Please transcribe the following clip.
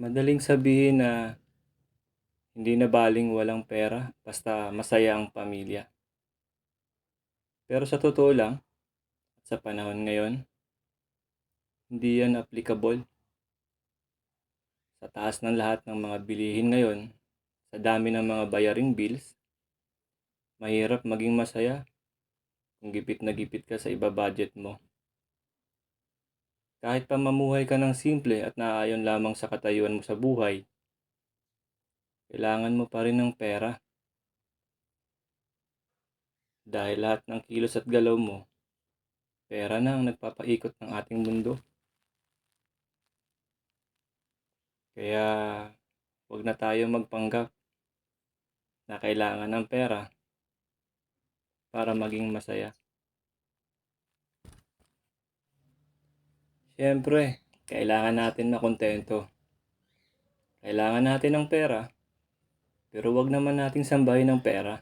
Madaling sabihin na hindi na baling walang pera basta masaya ang pamilya. Pero sa totoo lang, sa panahon ngayon, hindi yan applicable. Sa taas ng lahat ng mga bilihin ngayon, sa dami ng mga bayaring bills, mahirap maging masaya kung gipit na gipit ka sa iba budget mo. Kahit pa mamuhay ka ng simple at naaayon lamang sa katayuan mo sa buhay, kailangan mo pa rin ng pera. Dahil lahat ng kilos at galaw mo, pera na ang nagpapaikot ng ating mundo. Kaya huwag na tayo magpanggap na kailangan ng pera para maging masaya. Siyempre, kailangan natin na kontento. Kailangan natin ng pera, pero wag naman nating sambahin ng pera.